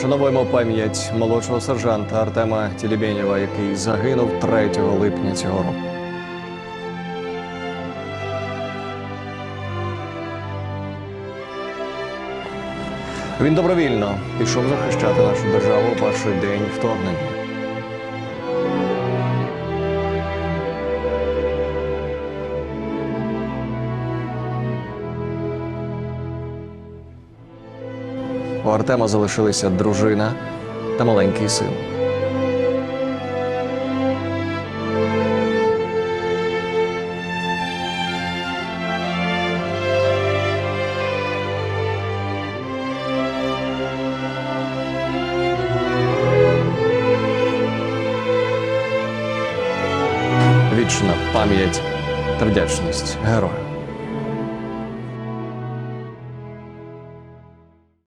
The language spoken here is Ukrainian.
Вшановуємо пам'ять молодшого сержанта Артема Тілібєнєва, який загинув 3 липня цього року. Він добровільно пішов захищати нашу державу у перший день вторгнення. У Артема залишилися дружина та маленький син. Вічна пам'ять та вдячність герою.